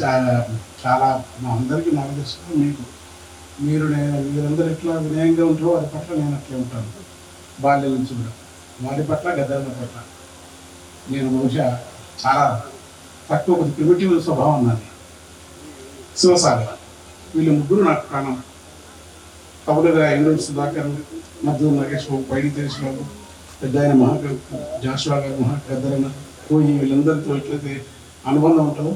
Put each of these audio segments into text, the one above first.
చాలా చాలా మా అందరికీ మార్గదర్శకం మీకు మీరు నేను మీరందరూ ఎట్లా వినయంగా ఉంటారో వారి పట్ల నేను అట్లే ఉంటాను. బాల్యం నుంచి కూడా. వారి పట్ల గద్దల పట్ల. నేను బహుశా చాలా తక్కువ కొద్ది ప్రిమిటివ్ స్వభావం నాది శివసాగర్. వీళ్ళు ముగ్గురు నాకు ప్రాణం. కవులుగా ఎంగూరు సుధాకర్ మధు నాగేష్ పైడి తెలిసిన పెద్ద ఆయన మహా జాషువా గారు మహా గద్దరన్న పోయి వీళ్ళందరితో ఎట్లయితే అనుబంధం ఉంటావు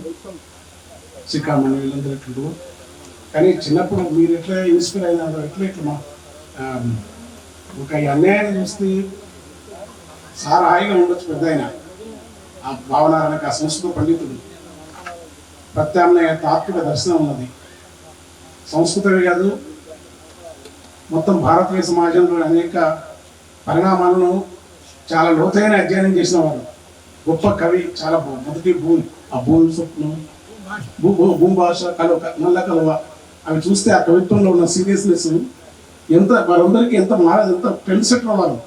శ్రీకామణి వీళ్ళందరూ ఎట్లుంటుందో కానీ చిన్నప్పుడు మీరు ఎట్లా ఇన్స్పైర్ అయినారో ఎట్లా ఎట్లా మా ఒక అన్యాయం చూస్తే సార్ హాయిగా ఉండొచ్చు పెద్ద ఆయన. ఆ భావన ఆ సంస్కృత పండితుడు. ప్రత్యామ్నాయ తాత్విక దర్శనం ఉన్నది. సంస్కృతమే కాదు మొత్తం భారతీయ సమాజంలో అనేక పరిణామాలను చాలా లోతైన అధ్యయనం చేసిన వారు గొప్ప కవి చాలా మొదటి భూమి ఆ భూమి స్వప్నం. భూ భూ- భూమి భాష కలువ నల్ల కలువ. అవి చూస్తే ఆ కవిత్వంలో ఉన్న సీరియస్నెస్ ఎంత వారందరికీ ఎంత మార ఎంత ట్రెండ్ సెటర్ వారు.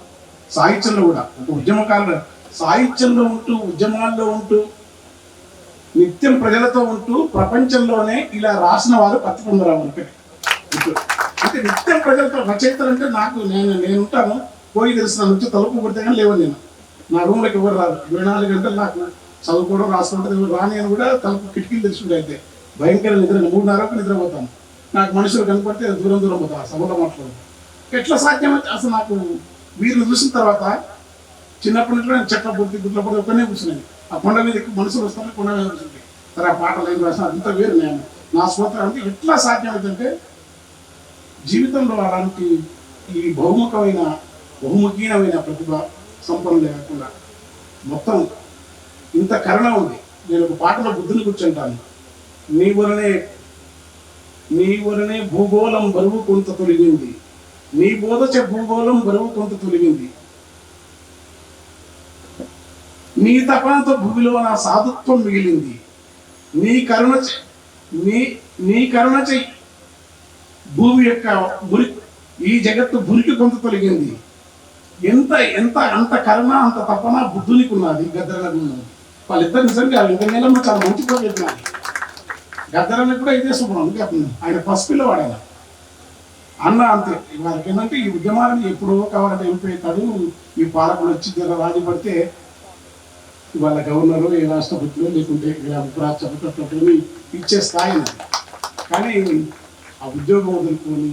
సాహిత్యంలో కూడా ఒక ఉద్యమకారులు సాహిత్యంలో ఉంటూ ఉద్యమాల్లో ఉంటూ నిత్యం ప్రజలతో ఉంటూ ప్రపంచంలోనే ఇలా రాసిన వారు పత్తికొందరావు ఒకటి. అంటే నిత్యం ప్రజలతో రచయితలు అంటే నాకు నేను నేను ఉంటాను పోయి తెలిసిన నుంచి తలుపు కొడితే కానీ లేవని నేను. నా రూమ్లోకి ఎవరు రాదు ఇరవై నాలుగు గంటలు నాకు చదువుకోవడం రాసుకుంటే ఎవరు రాని అని కూడా తలుపు కిటికీలు తెలుసుకుంటే అయితే భయంకర నిద్ర. మూడున్నరకు నిద్రపోతాను. నాకు మనుషులు కనపడితే దూరం దూరం పోతా సభలో మాట్లాడు ఎట్లా సాధ్యమైతే అసలు నాకు వీరిని చూసిన తర్వాత చిన్నప్పటి నుంచి నేను చెట్ల పూర్తి గుట్ల పూర్తి ఒక్కనే కూర్చున్నాను. ఆ కొండ మీద మనుషులు వస్తారు కొండ మీద కూర్చుంటే. సరే ఆ పాటలు ఏం రాసిన అంత వేరు నేను. నా స్వతం అంటే ఎట్లా సాధ్యమైందంటే జీవితంలో అలాంటి ఈ బహుముఖమైన బహుముఖీనమైన ప్రతిభ సంపన్నులు లేకుండా మొత్తం ఇంత కరుణ ఉంది. నేను ఒక పాటలో బుద్ధుని కూర్చుంటాను. నీ వలనే నీ వలనే భూగోళం బరువు కొంత తొలగింది. నీ బోధచే భూగోళం బరువు కొంత తొలగింది. నీ తపనతో భూమిలో నా సాధుత్వం మిగిలింది. నీ కరుణ నీ నీ కరుణ చెయ్యి భూమి యొక్క మురి ఈ జగత్తు భూమికి కొంత తొలగింది. ఎంత ఎంత అంత కర్మ అంత తపన బుద్ధునికి ఉన్నది గద్దరలకు ఉన్నది వాళ్ళిద్దరు నిజంగా వెంకయ్యమ్మ చాలా మంచి పని చెప్పినారు గద్దరని కూడా ఇదే శుభ్రం అందుకే ఆయన పసుపులో వాడాల అన్న అంతే. వాళ్ళకి ఏంటంటే ఈ ఉద్యమాలను ఎప్పుడో కావాలంటే వెళ్ళిపోతాడు ఈ పాలకులు వచ్చి జర రాజు పడితే వాళ్ళ గవర్నరు ఏ రాష్ట్రపతిలో లేకుంటే ఉపరాష్ట్రపతి ఇచ్చే స్థాయి కానీ ఆ ఉద్యోగం వదులుకొని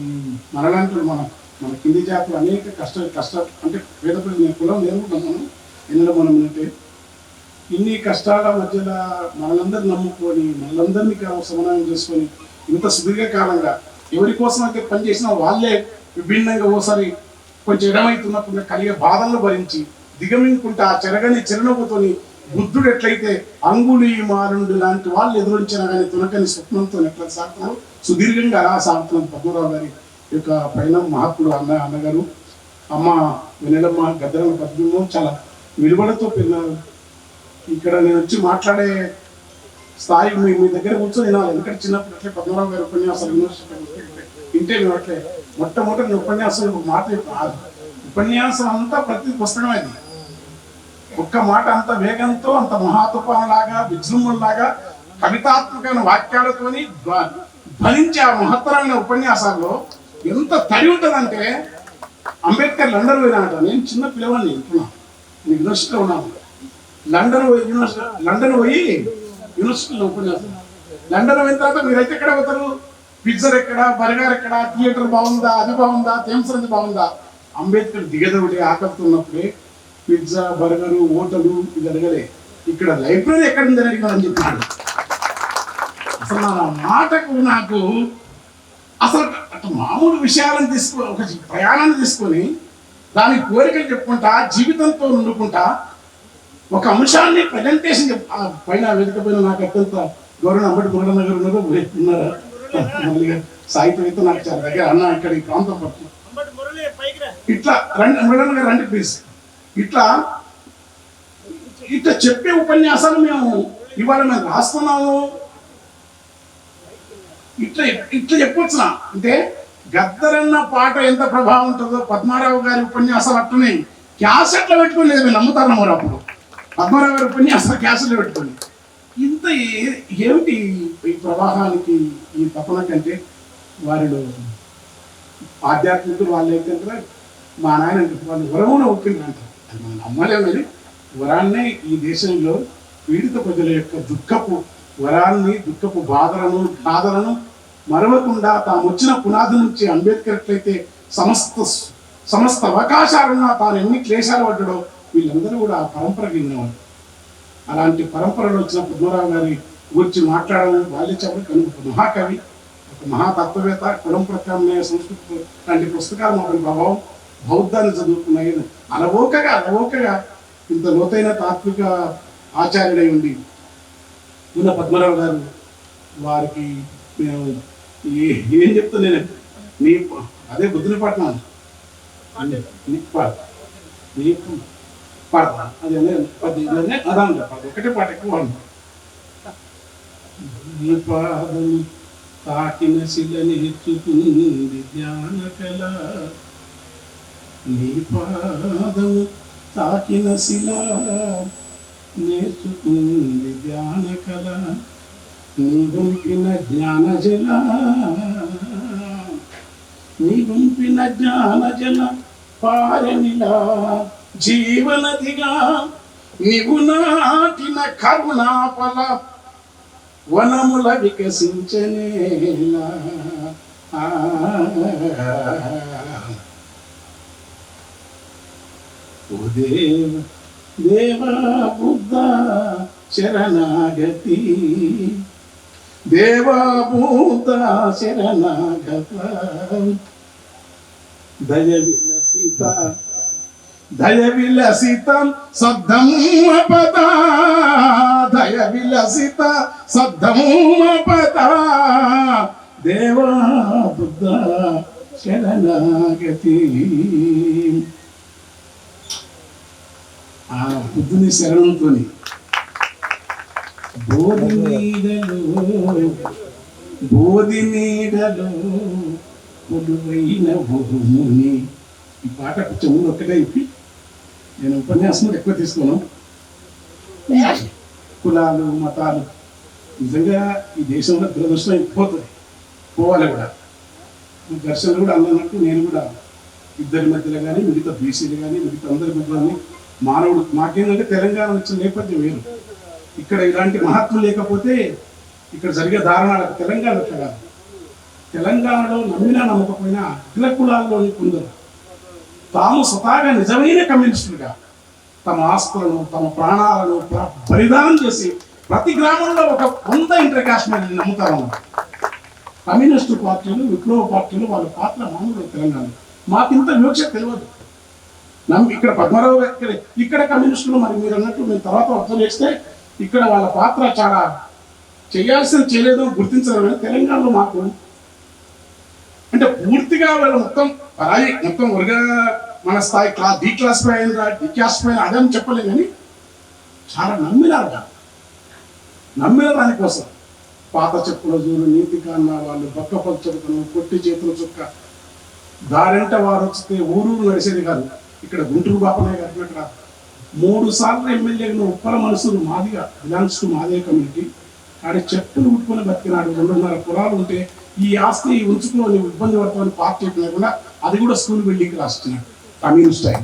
మనలాంటి మనం మన కింది జాతులు అనేక కష్ట కష్ట అంటే పేద ప్రజల కులం లేదు మనం ఎన్నడూ మనం అంటే ఇన్ని కష్టాల మధ్యలో మనలందరినీ నమ్ముకొని మనలందరినీ సమన్వయం చేసుకొని ఇంత సుదీర్ఘకాలంగా ఎవరి కోసం అయితే పనిచేసినా వాళ్ళే విభిన్నంగా ఓసారి కొంచెం ఎడమైతున్నప్పుడు కలిగే బాధలను భరించి దిగమింగుకుంటే ఆ చెరగని చిరునవ్వుతోని బుద్ధుడు ఎట్లయితే అంగుళి మారుండు లాంటి వాళ్ళు ఎదురించిన కానీ తునకని స్వప్నంతో ఎట్లా సాగుతున్నారు? సుదీర్ఘంగా అలా సాగుతున్నారు పద్మరావు గారి యొక్క పైన మహాత్ముడు అన్న అన్నగారు అమ్మ వినడమ్మ గద్దరం పద్మము చాలా విలువలతో పెరిగినారు ఇక్కడ నేను వచ్చి మాట్లాడే స్థాయి మీ మీ దగ్గర కూర్చొని వినాలి. ఎందుకంటే చిన్నప్పుడు అట్లే పద్మరావు గారి ఉపన్యాసాలు యూనివర్సిటీ మేము అట్లే మొట్టమొదటి నేను ఉపన్యాసం ఒక మాట రాదు ఉపన్యాసం అంతా ప్రతి పుస్తకమైంది. ఒక్క మాట అంత వేగంతో అంత మహాతుపాలాగా విజృంభంలాగా కవితాత్మకమైన వాక్యాలతోని ధ్వ- ధ్వనించే ఆ మహత్తరమైన ఉపన్యాసాల్లో ఎంత తడి ఉంటుందంటే అంబేద్కర్ లండన్ పోయినాట నేను చిన్న పిల్లవాడిని ఇంటున్నా నేను యూనివర్సిటీలో ఉన్నాను. లండన్ పోయి యూనివర్సిటీ లండన్ పోయి యూనివర్సిటీలో ఉపన్యాసం. లండన్ పోయిన తర్వాత మీరైతే ఎక్కడ పోతారు? పిజ్జర్ ఎక్కడ? బర్గర్ ఎక్కడ? థియేటర్ బాగుందా? అది బాగుందా? థేమ్స్ అది బాగుందా? అంబేద్కర్ దిగదవుడి ఆకలితున్నప్పుడే పిజ్జా బర్గరు హోటలు ఇది అడగలే. ఇక్కడ లైబ్రరీ ఎక్కడ ఉంది అని చెప్పాడు అసలు నా మాటకు నాకు అసలు మామూలు విషయాలను తీసుకో ఒక ప్రయాణాన్ని తీసుకొని దాని కోరికలు చెప్పుకుంటా జీవితంతో ఉండుకుంటా ఒక అంశాన్ని ప్రజెంటేషన్ పైన వేదిక పైన నాకు అత్యంత గౌరవ అంబటి మురళన్న గారు ఉన్నారు సాహిత్యం అయితే నాకు చాలా దగ్గర. అన్న ఇక్కడ ఈ ప్రాంతం పట్ల. ఇట్లా రండి మురళన్న గారు రండి ప్లీజ్ ఇట్లా ఇట్లా చెప్పే ఉపన్యాసాలు మేము ఇవాళ మేము రాస్తున్నాము. ఇట్లా ఇట్లా చెప్పొచ్చునా? అంటే గద్దరన్న పాట ఎంత ప్రభావం ఉంటుందో పద్మారావు గారి ఉపన్యాసాలు అట్టున్నాయి క్యాసెట్లో పెట్టుకుని లేదు మీరు నమ్ముతారు మరి అప్పుడు? పద్మారావు గారి ఉపన్యాసం క్యాసెట్లో పెట్టుకుని. ఇంత ఏమిటి ఈ ప్రవాహానికి ఈ తపన కంటే వారిలో ఆధ్యాత్మికులు వాళ్ళు అయితే కదా మా నాయన వాళ్ళు వరమున ఒప్పింది అంటారు. అది మనం వరాన్నే ఈ దేశంలో పీడిత ప్రజల యొక్క దుఃఖపు వరాన్ని దుఃఖపు బాధలను బాధలను మరవకుండా తాము వచ్చిన పునాది నుంచి అంబేద్కర్ ఎట్లయితే సమస్త సమస్త అవకాశాలున్నా తాను ఎన్ని క్లేశాలు పడ్డాడో వీళ్ళందరూ కూడా ఆ పరంపర విన్నవాళ్ళు అలాంటి పరంపరలో వచ్చిన పద్మరావు గారి గురించి మాట్లాడడం వాళ్ళే కనుక ఒక మహాకవి ఒక మహాతత్వవేత్త కులం ప్రత్యామ్నాయ సంస్కృతి లాంటి పుస్తకాలు మాకు ప్రభావం బౌద్ధాన్ని చదువుకున్నాయి అలవోకగా అలవోకగా ఇంత లోతైన తాత్విక ఆచార్యుడై ఉండి ఉన్న పద్మరావు గారు వారికి మేము ఏ- ఏం చెప్తా నేను? నీ అదే బుద్ధుని పట్టినాను నీకు పాడ నీకు పాడతా. అది అదే అదాంత పాట ఒకటే పాట ఎక్కువ. నీ పాదం తాకిన శిలని ఎత్తుకుంది ధ్యాన కళ. నీ పాదం తాకిన శిల నేర్చుకుంది ధ్యాన కళ నీ గుంపిన జ్ఞాన జల నీ గుంపిన జ్ఞాన జల పారనిలా జీవనదిగా నీవు నాటిన కరుణాపల వనముల వికసించనేలా ఆ. ఓ దేవ దేవా బుద్ధ శరణాగతి. దేవా బుద్ధ శరణాగత. దయ విలసిత దయ విలసిత సద్ధమ్మ పద దయ విలసిత సద్ధమ్మ పద దేవా బుద్ధ శరణాగతి. ఆ బుద్ధుని శరణంతో బోధి నీడలో బోధి నీడలో పొడువైన భూముని ఈ పాట చెవులు ఒక్కటే ఇప్పి నేను ఉపన్యాసం ఎక్కువ తీసుకోను. కులాలు మతాలు నిజంగా ఈ దేశంలో దురదృష్టం పోతుంది పోవాలి కూడా. దర్శనం కూడా అన్నట్టు నేను కూడా ఇద్దరి మధ్యలో కానీ మిగతా బీసీలు కానీ మిగతా అందరి మధ్యలో మానవుడు మాకేంటంటే తెలంగాణ వచ్చిన నేపథ్యం వేరు. ఇక్కడ ఇలాంటి మహత్వం లేకపోతే ఇక్కడ జరిగే దారుణాలకు తెలంగాణ అట్లా కాదు తెలంగాణలో నమ్మినా నమ్మకపోయినా అగ్ర కులాల్లోని కొందరు తాము స్వతహాగా నిజమైన కమ్యూనిస్టులుగా తమ ఆస్తులను తమ ప్రాణాలను బలిదానం చేసి ప్రతి గ్రామంలో ఒక కొంత ఇంటర్ కాస్ట్ నమ్ముతారు కమ్యూనిస్టు పార్టీలు విప్లవ పార్టీలు వాళ్ళ పాత్ర మామూలు తెలంగాణ. మాకింత వివక్ష తెలియదు. నమ్మి ఇక్కడ పద్మరావు ఇక్కడ ఇక్కడ కమ్యూనిస్టులు మరి మీరు అన్నట్టు మేము తర్వాత అర్థం చేస్తే ఇక్కడ వాళ్ళ పాత్ర చాలా చేయాల్సిన చేయలేదు గుర్తించడం తెలంగాణలో మాకు అంటే పూర్తిగా వాళ్ళు మొత్తం పరాయి మొత్తం వర్గ మన స్థాయి క్లాస్ డి క్లాస్ పైన డి క్లాస్ పైన అదని చెప్పలేదు కానీ చాలా నమ్మినారు కదా నమ్మిన దానికోసం. పాత చెప్పుల జూలు నీతి కాన్న వాళ్ళు బక్క పలుచొక్కను పొట్టి చేతుల చుక్క. దారింట వారు వస్తే ఊరూరు నడిచేది కాదు. ఇక్కడ గుంటూరు బాపనయ్య గారు ఇక్కడ మూడు సార్లు ఎమ్మెల్యేగా ఉప్పల మనసులు మాదిగా బిలాంగ్స్ టు మాదే కమ్యూనిటీ ఆడ చెప్పులు ఉట్టుకొని బతికినాడు రెండున్నర పొలాలు ఉంటే ఈ ఆస్తి ఉంచుకుని నీవు ఇబ్బంది పడతామని పార్టీ లేకుండా అది కూడా స్కూల్ బిల్డింగ్కి రాస్తున్నాడు కమ్యూనిస్ట్ ఆయన.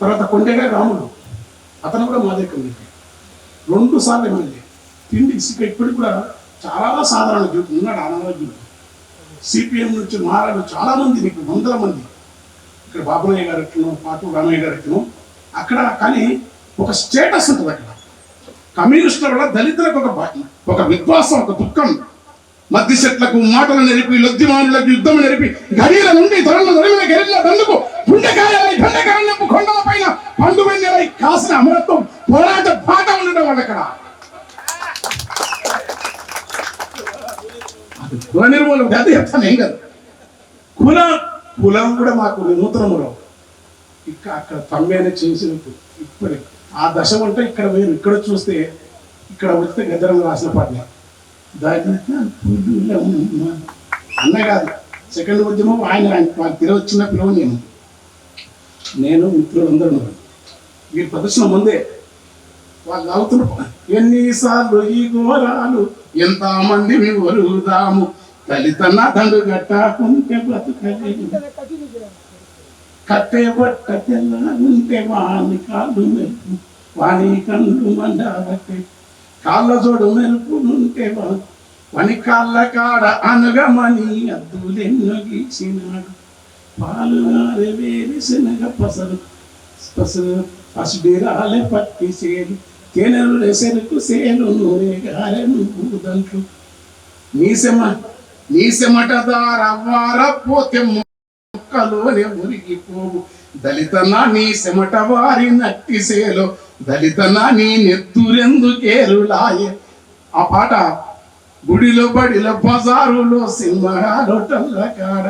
తర్వాత కొండగా రాముడు అతను కూడా మాదే కమ్యూనిటీ రెండు సార్లు ఎమ్మెల్యే. తిండి ఇసుక ఇప్పటికి కూడా చాలా సాధారణ జీవితం. ఉన్నాడు అనారోగ్యం సిపిఎం నుంచి మారాడు చాలా మంది నీకు వందల మంది. ఇక్కడ బాబునయ్య గారు ఎట్లను పాటు రామయ్య గారు ఎట్లను అక్కడ కానీ ఒక స్టేటస్ ఉంటుంది అక్కడ. కమ్యూనిస్టుల వల్ల దళితులకు ఒక ఒక విద్వాసం ఒక దుఃఖం. మధ్య చెట్లకు మాటలు నెరిపి లొద్దిమానులకు యుద్ధం నెరిపి గడియల నుండి ధరలు ధరల గెరిల దండుకు గుండెకాయలై బండకారణపు కొండల పైన పండుగ వెన్నెలై కాసిన అమరత్వం పోరాట బాట ఉండడం వాళ్ళ అక్కడ కుల నిర్మూలన కాదు చెప్తాను ఏం కాదు. కుల కులం కూడా మాకు నూతనములో ఇక్కడ అక్కడ తమ్మేనే చేసిన ఇప్పుడు ఆ దశ ఉంటే ఇక్కడ మీరు ఇక్కడ చూస్తే ఇక్కడ వస్తే గద్దరం రాసిన పాటలే. దళిత అన్న కాదు. సెకండ్ ఉద్యమం ఆయన ఆయన తిరగ వచ్చిన పిలవ నేను. నేను మిత్రులందరూ. ఉన్నారు. ప్రదర్శన ముందే వాళ్ళు అవుతున్న ఎన్నిసార్లు ఈ ఘోరాలు ఎంత మంది వరుదాము తల్లితన్న తండ్రి గట్టాకుంటే బతుకలేదు కట్టే బట్ట తెల్లారుంటే వాని కాళ్ళు మెరుపు వాని కళ్ళు మండబట్టే కాళ్ళ జోడు మెరుపునుంటే వా- వాని కాళ్ళ కాడ అనగమని అద్దులెన్నో గీసినాడు. పాలు వేరు శనగ పసరు పసరు పసుడిరాలే పట్టి చేరు. కేనరు రెసెనకు సేలు నూనె గారెను దంట్లు నీసెమ నీసెమట దారవ్వార పోతే మొక్కలోనే మురిగిపోవు. దళితనా నీ సెమట వారి నట్టి సేలో దళితన నీ నెత్తురెందుకేరులాయే ఆ పాట గుడిలో బడిలో బజారులో సింహాలోటల్ల కాడ.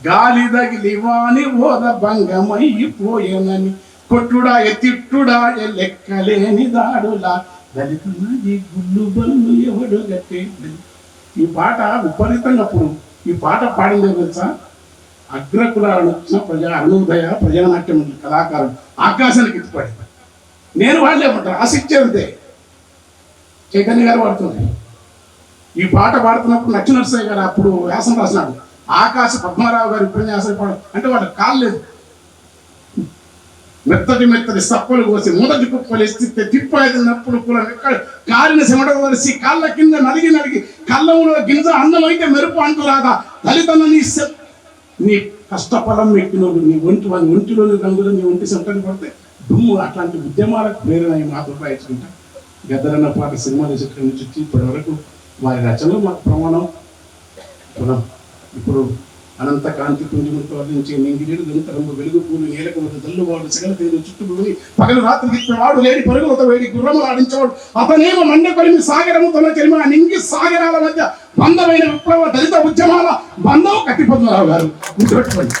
గాలి తగిలి వాని ఓద భంగమైపోయేనని కొట్టుడా తిట్టుడా లెక్కలేని దాడులా. దళితున్నది ఈ గుళ్ళు బళ్ళు ఎవడు గట్టే. ఈ పాట విపరీతంగా అప్పుడు ఈ పాట పాడిందే తెలుసా? అగ్రకులాలను వచ్చిన ప్రజా అరుణోదయ ప్రజానాట్యం కళాకారుడు ఆకాశానికి ఎత్తిపడింది నేను వాళ్ళే ఉంటాను ఆశించేదే చైతన్య గారు పాడుతుంది ఈ పాట పాడుతున్నప్పుడు నరసింహ గారు అప్పుడు వ్యాసం రాసినాడు. ఆకాశ పద్మారావు గారి ఉపన్యాసం పాడు అంటే వాళ్ళకి కాలేదు లేదు. మెత్తటి మెత్తటి సప్పలు కోసి మొదటి కుప్పలు ఎత్తితే తిప్పైనప్పుడు కూడా ఎక్కడ కారిన చెమట వరిసి కాళ్ళ కింద నలిగి నలిగి కళ్ళములో గింజ అన్నం అయితే మెరుపు అంటురాదా? తల్లిదండ్రులు నీ నీ కష్టఫలం ఎక్కినోడు నీ ఒంటి ఒంటిలో ఒంటిలోని రంగులు నీ ఒంటి సెంటని పడితే దుమ్ము అట్లాంటి ఉద్యమాలకు ప్రేరణ అయి మాతో రాయించుకుంటా గద్దరన్న పాట సినిమా చిత్రం నుంచి ఇప్పటి వరకు వారి రచనలు మాకు ప్రమాణం. ఇప్పుడు అనంత కాంతి పుంజముతో వర్ణించే నింగిలీడు గంతరంబు వెలుగు పూలు నేలకు దల్లువాడు సగల తీరు చుట్టుకుని పగలు రాత్రి వాడు లేడి పరుగులతో వేడి గుర్రములు ఆడించేవాడు. అతనేమో మండ కొలిమి సాగరముతో చెలిమి ఆ నింగి సాగరాల మధ్య బంధమైన విప్లవ దళిత ఉద్యమాల బంధం కట్టిపద్మరావు గారు. గుర్తుపెట్టుకోండి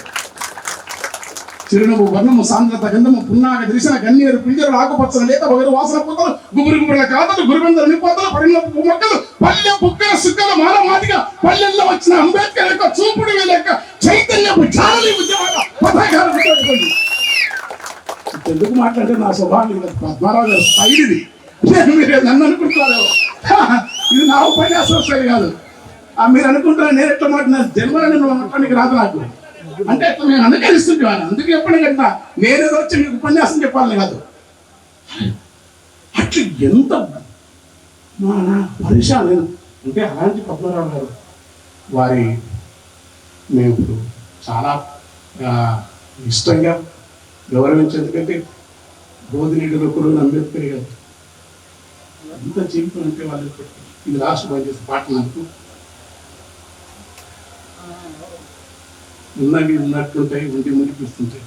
చిరునవ్వు వర్ణము సాంద్రత గంధము పున్నాగ దృశన గన్నేరు పింజరు ఆకుపచ్చన లేత వగరు వాసన పుక్కలు గుబురు గుబురుల కాతలు గురుబందరు నిపాతలు పడిన మొక్కలు పల్లె బుక్కల సుక్కల మానమాదిగా పల్లెల్లో వచ్చిన అంబేద్కర్ యొక్క చూపుడు యొక్క మాట్లాడితే నా స్వభావం ఇది. పద్మారావు గారు స్టైల్ ఇది నేను మీరు నన్ను అనుకుంటున్నారు ఇది నా ఉపన్యాసం స్టైల్ కాదు. మీరు అనుకుంటారు నేను ఎట్లా మాట్లాడిన జన్మలో నేను మాట్లాడానికి రాదు నాకు. అంటే నేను అందుకే ఇస్తుంటాను అందుకే ఎప్పటికంటే నేను ఏదో వచ్చి మీకు ఉపన్యాసం చెప్పాలని కాదు. అట్లా ఎంత మా నేను అంటే అలాంటి పద్మరావు గారు వారి మేము ఇప్పుడు చాలా ఇష్టంగా గౌరవించేందుకంటే ఎందుకంటే బోధినీడు అంబేద్కర్ గారు అంత జీవితం అంటే వాళ్ళు ఇది లాస్ట్ పని చేసే పాట నాకు. ఉన్నవి ఉన్నట్టుంటాయి ఉండి మునిపిస్తుంటాయి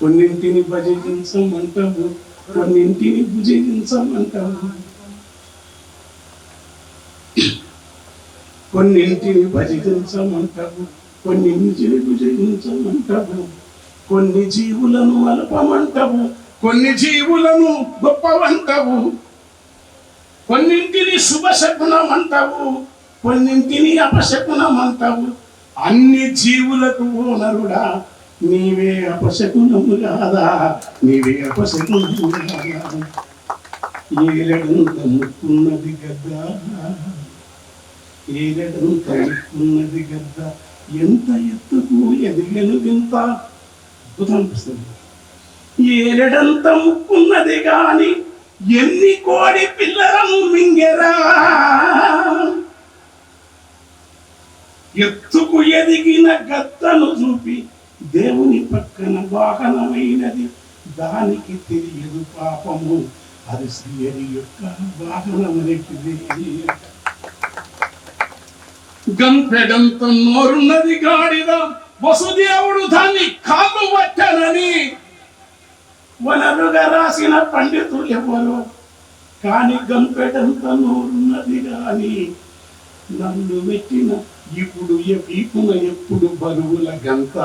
కొన్నింటిని భజించమంటావు కొన్నింటిని భుజించమంటావు కొన్నింటిని భజించమంటావు కొన్నింటిని భుజించమంటావు కొన్ని జీవులను అల్పమంటావు కొన్ని జీవులను గొప్పవంటవు కొన్నింటిని శుభశకునం అంటావు కొన్నింటిని అపశకునం అంటావు అన్ని జీవులకు ఓనరుడా నీవే అపశకునము కాదా నీవే అపశకునము కాదా ఏలడంత ముక్కున్నది గద్దా. ఏలడంత ముక్కున్నది గద్ద. ఎంత ఎత్తుకు ఎదిగను వింత? అద్భుతం అనిపిస్తుంది ఏలడంత ముక్కున్నది గాని ఎన్ని కోడి పిల్లలను మింగెరా? ఎత్తుకు ఎదిగిన గత్తను చూపి దేవుని పక్కన వాహనమైనది. దానికి తెలియదు పాపము. అది శ్రీయని యొక్క వాహనమైనది గంపెడంతో నోరున్నది గాడిద. వసుదేవుడు దాన్ని కాలు పట్టనని వనరుగా రాసిన పండితులు ఎవరు కాని గంపెడంత నోరున్నది గాని నన్ను పెట్టిన ఇప్పుడు వీపున ఎప్పుడు బరువుల గంత?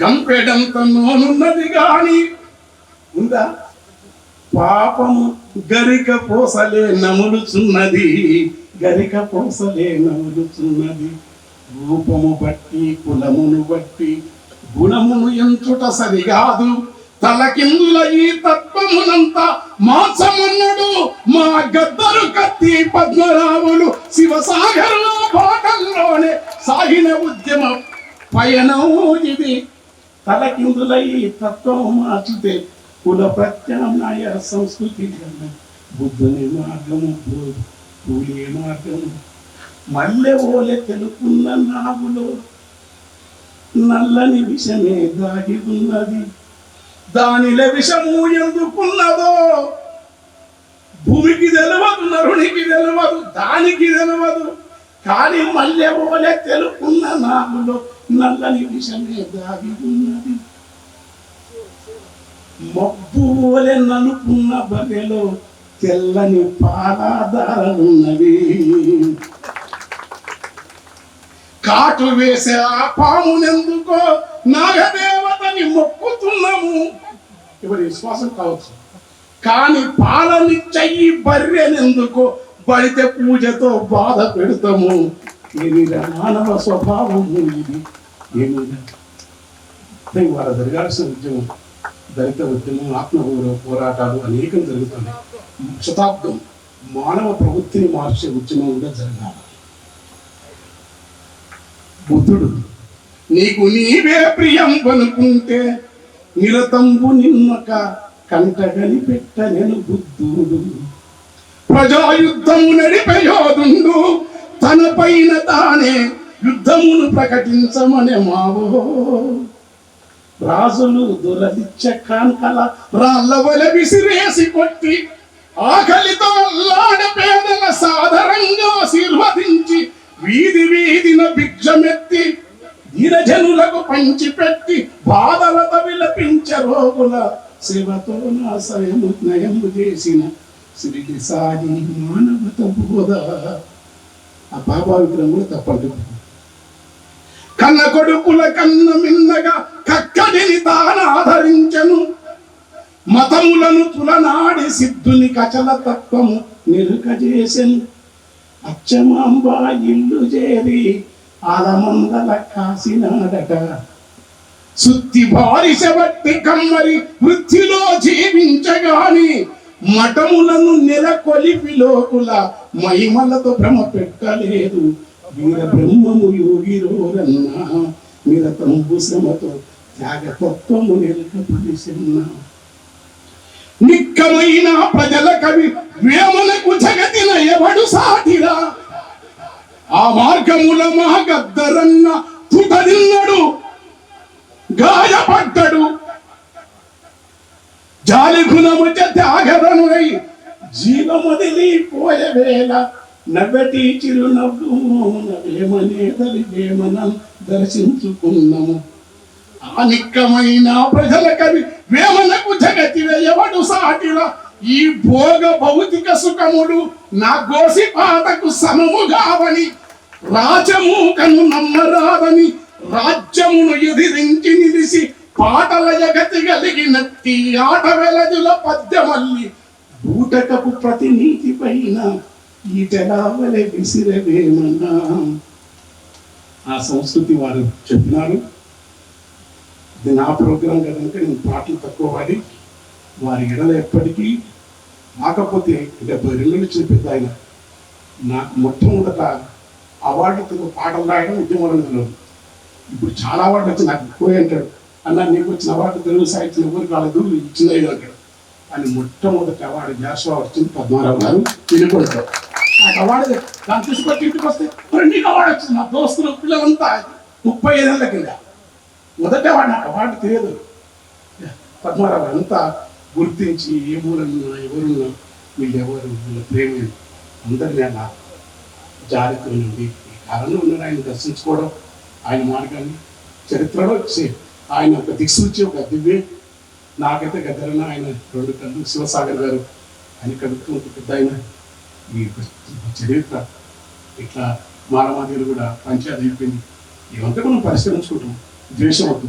గంపెడంత నోనున్నది గాని ఉందా? పాపము గరిక పోసలే నములుచున్నది గరిక పోసలే నములుచున్నది. రూపము బట్టి కులమును బట్టి గుణమును ఎంచుట సరిగాదు తలకిందుల ఈ తత్వమునంత మాసమున్నడు మా గద్దరు కత్తి పద్మరావులు శివసాగరుల పాటల్లోనే సాగిన ఉద్యమ పయనం ఇది. తలకిందుల ఈ తత్వము మార్చితే కుల ప్రత్యామ్నాయ సంస్కృతి జన్మ బుద్ధుని మార్గము పూలే మార్గము. మల్లె ఓలె తెలుపున్న నాగులో నల్లని విషమే దాగి ఉన్నది. దానిల విషము ఎందుకున్నదో భూమికి తెలియదు నరునికి తెలియదు దానికి తెలియదు కానీ మళ్ళీ ఓలే తెలుపున్న నాగులో నల్లని విషమే దాగి ఉన్నది. మబ్బు ఓలే నలుపున్న బగెలో తెల్లని పాలాధారలున్నవి కాటు వేసే ఆ పామునెందుకో నాగదేవతని మొక్కుతున్నాము. ఎవరి విశ్వాసం కావచ్చు. కానీ పాలని చెయ్యి బర్రెనెందుకో బడితే పూజతో బాధ పెడతాము. ఏమిరా మానవ స్వభావము ఇది? ఏమిరా ఇవాళ జరగాల్సిన ఉద్యమం దళిత ఉద్యమం ఆత్మగౌరవ పోరాటాలు అనేకం జరుగుతున్నాయి. శతాబ్దం మానవ ప్రవృత్తిని మార్చే ఉద్యమం కూడా జరగాలి. బుద్ధుడు. నీకు నీవే ప్రియం అనుకుంటే నిరతంబు నిమ్మక కంటగని పెట్టనెను బుద్ధుడు. ప్రజాయుద్ధము నడిపే యోధుండు తన పైన తానే యుద్ధమును ప్రకటించమనే మావో. రాజులు దురదిచ్చ కాంకల రాళ్ళ వల విసిరేసి కొట్టి ఆకలితో అల్లాడ పేదల సాధారణంగా ఆశీర్వదించి వీధి వీధిన భిక్షమెత్తి గిరజనులకు పంచిపెట్టి బాధలతో విలపించే రోగుల శివతో నాశయము నయము చేసిన శ్రీకి సాగి మానవత బోధ. ఆ బాబా విగ్రహం కూడా తప్పండి. కన్న కొడుకుల కన్న మిన్నగా కక్కడిని తాను ఆదరించను. మతములను తులనాడి సిద్ధుని కచల తత్వము నిరుక చేసెను. అచ్చమాంబ ఇల్లు చేరి ఆలమందల కాసినాడట సుత్తి బారిసబట్టి కమ్మరి వృత్తిలో జీవించగాని మఠములను నెలకొలిపి లోకుల మహిమలతో భ్రమ పెట్టలేదు. వీర బ్రహ్మము యోగిరోరన్నా తంబు శ్రమతో త్యాగతత్వము నిలకపరిసిన్నా నిక్కమైన ప్రజల కవి వేమలకు జగతిన ఎవడు సాటిరా ఆ మార్గముల మా గద్దరన్న తుటదిన్నడు గాయపడ్డడు. జాలి గుణముచ త్యాగరనుడై జీవమదిలి పోయే వేళ నవ్వటి చిరునవ్వు నవ్వేమనే వేమనం దర్శించుకున్నాము. అనిక్కమైన ప్రజల కవి వేమనకు జగతి వేయవడు సాటిరా. ఈ భోగ భౌతిక సుఖములు నా గోసి పాతకు సమము కావని రాజమూకను నమ్మరాదని రాజ్యమును ఎదిరించి నిలిసి పాటల జగతి కలిగిన ఆట వెలజుల పద్యమల్లి. బూటకపు ప్రతినీతి పైన ఈటెలావలే విసిరవేమన్నా. ఆ సంస్కృతి వారు చెప్పినారు. నేను నా ప్రోగ్రాం కనుక నేను పాటలు తక్కువ పాడి వారి ఎడల ఎప్పటికీ కాకపోతే డెబ్బై రెండు నుంచి పెద్ద ఆయన. నాకు మొట్టమొదట అవార్డుతో పాటలు రాయడం ఉద్యమంలో ఇప్పుడు చాలా అవార్డు వచ్చి నాకు ఎక్కువ అంటాడు అన్న నీకు వచ్చిన అవార్డు తెలుగు సాహిత్యం ఎవరు కాలేదు ఇచ్చింది అంటాడు. అని మొట్టమొదటి అవార్డు జాషువా వచ్చింది పద్మారావు గారు. వెళ్ళిపోతాడు నాకు అవార్డు దాన్ని తీసుకొచ్చి ఇంటికి వస్తే నీకు అవార్డు వచ్చింది. నా దోస్తులు పిల్లలంతా ముప్పై ఐదేళ్ళ కింద. మొదట వాడు నాకు తెలియదు. పద్మరావు అంతా గుర్తించి ఏ ఊరున్నా ఎవరున్నా వీళ్ళెవరు వీళ్ళ ప్రేమ. అందరినీ అలా జాగ్రత్త నుండి ఈ కాలంలో ఉన్నారు ఆయన దర్శించుకోవడం ఆయన మార్గాన్ని. చరిత్రలో వచ్చి ఆయన ఒక దిక్సూచి ఒక దివ్య నాకైతే గద్దరన్న ఆయన రెండు కళ్ళు శివసాగర్ గారు ఆయన కడుపుతూ ఒక పెద్ద ఆయన ఈ చరిత్ర. ఇట్లా మానవాదీలు కూడా పంచాయతీ అయిపోయింది. ఇవంతా మనం పరిష్కరించుకుంటాం ద్వేషం వద్దు.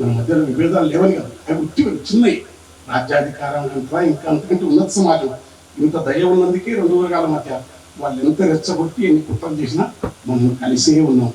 మన మధ్యలో విభేదాలు లేవని కాదు. అవి ఉట్టి చిన్నవి. రాజ్యాధికారం అంతా ఇంకా అంతకంటే ఉన్నత సమాజం. ఇంత దయ ఉన్నందుకే రెండు వర్గాల మధ్య వాళ్ళు ఎంత రెచ్చగొట్టి ఎన్ని కుట్రలు చేసినా మనం కలిసే ఉన్నాం.